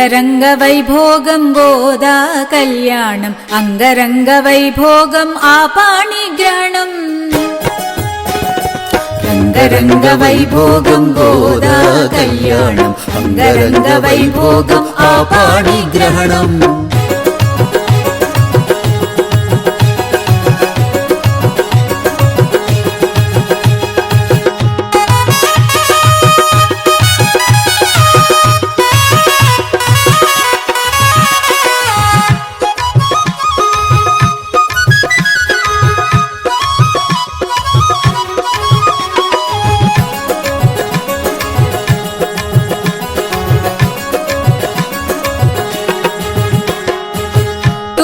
അംഗരംഗവൈഭോഗം ഗോദാ കല്യാണം അംഗരംഗ വൈഭോഗം അംഗരംഗവൈഭോഗം ആപാണിഗ്രഹണം அங்கரங்க வைபோகம் கோதா கல்யாணம். அங்கரங்க வைபோகம் ஆபாணி கிரகணம்.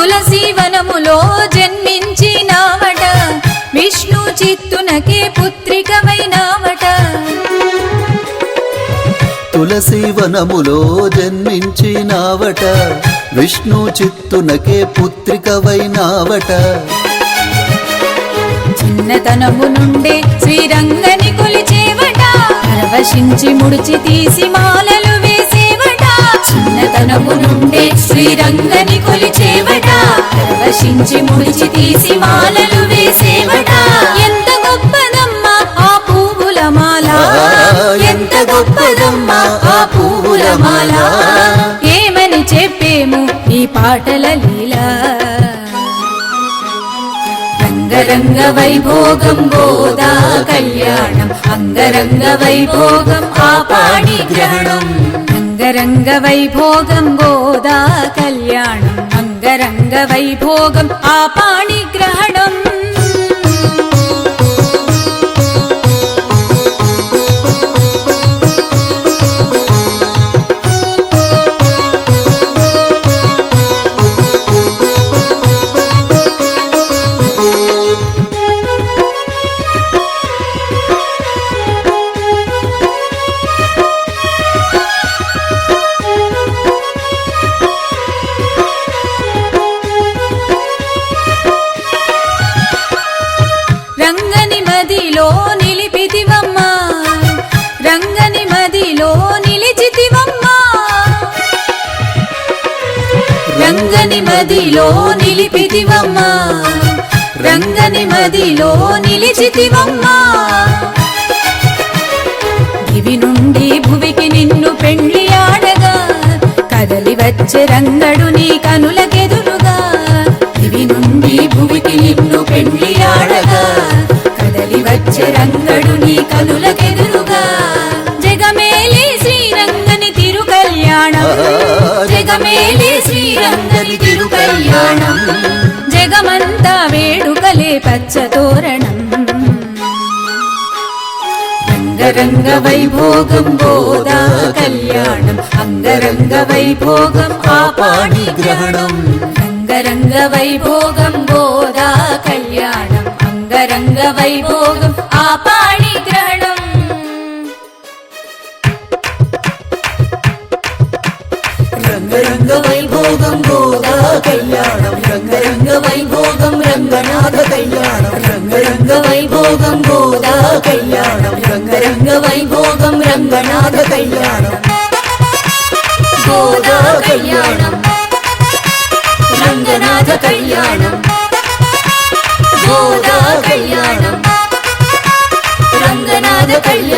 వైభోగం ఆపాణి గ్రహణం తులసి వనములో జన్మించినావట. విష్ణు చిత్తునకే పుత్రికమైనావట. తులసి వనములో జన్మించినావట. విష్ణు చిత్తునకే పుత్రికవైనావట. చిన్నతనము నుండే శ్రీరంగని కొలిచేవట. పరవశించి ముడిచి తీసి మాలలు చిన్నతనము నుండే శ్రీరంగని కొలిచేవట. పరవశించి ముడిచి తీసి మాలలు వేసేవట. ఎంత గొప్పదమ్మా ఆ పువ్వుల మాల. ఎంత గొప్పదమ్మా ఆ పువ్వుల మాల. ఏమని చెప్పేము ఈ పాటల లీలా. రంగరంగ వైభోగం గోదా కళ్యాణం. అంగరంగ వైభోగం ఆ పాణి గ్రహణం. അംഗരംഗവൈഭോഗം ഗോദാ കല്യാണം അംഗരംഗവൈഭോഗം ആ പാണിഗ്രഹണം రంగని మదిలో నిలిపితివమ్మా. రంగని మదిలో నిలిచితివమ్మా. దివి నుండి భువికి నిన్ను పెండ్లి ఆడగా కదలి వచ్చే రంగడు నీ కనులకెదురుగా. దివి నుండి భువికి నిన్ను పెండ్లి ఆడగా కదలి వచ్చే రంగడు నీ కనులకెదురుగా. జగమేలి శ్రీరంగని తిరు కళ్యాణం జగమంతా వేడుకలే పచ్చ తోరణం రంగరంగ వైభోగం గోదా కళ్యాణం అంగరంగ వైభోగం ఆపాణి గ్రహణం రంగరంగ వైభోగం గోదా కళ్యాణం అంగరంగ వైభోగం ரங்க வைபோகம் போகா கல்யாணம். ரங்க ரங்க வைபோகம் ரங்கநாத கல்யாணம். ரங்க ரங்க வைபோகம் போதா கல்யாணம். ரங்க ரங்க வைபோகம் ரங்கநாத கல்யாணம். போதா கல்யாணம். ரங்கநாத கல்யாணம். போதா கல்யாணம். ரங்கநாத கல்யாணம்